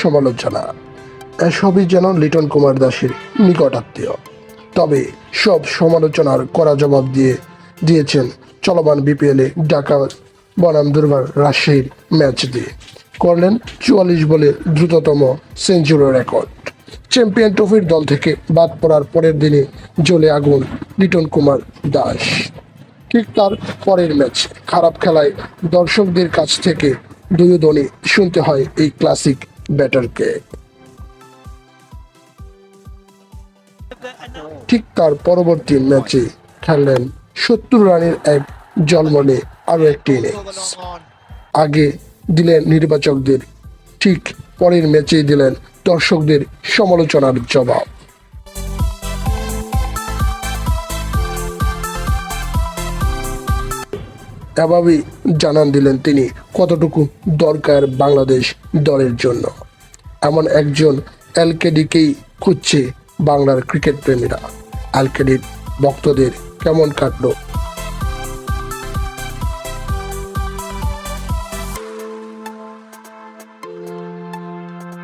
সমালোচনা। এসবই যেন লিটন কুমার দাসের নিকট আত্মীয়। তবে সব সমালোচনার কড়া জবাব দিয়ে দিয়েছেন চলমান বিপিএলে ঢাকা বনাম দুর্বার রাজশাহীর ম্যাচ দিয়ে। করলেন চুয়াল্লিশ বলে দ্রুততম সেঞ্চুরি রেকর্ড। চ্যাম্পিয়ন ট্রফির দল থেকে বাদ পড়ার পরের দিনে জ্বলে আগুন লিটন কুমার দাস। ঠিক তার পরের ম্যাচ খারাপ খেলায় দর্শকদের কাছ থেকে দুয়োদনই শুনতে হয় এই ক্লাসিক ব্যাটারকে ঠিক তার পরবর্তী ম্যাচে খেললেন সত্তর রানের এক জলমলে আরও একটি ইনিংস আগে দিলেন নির্বাচকদের, ঠিক পরের ম্যাচেই দিলেন দর্শকদের সমালোচনার জবাব। এভাবেই জানান দিলেন তিনি কতটুকু দরকার বাংলাদেশ দলের জন্য। এমন একজন এলকেডিকেই খুঁজছে বাংলার ক্রিকেট প্রেমীরা। এলকেডির ভক্তদের কেমন কাটলো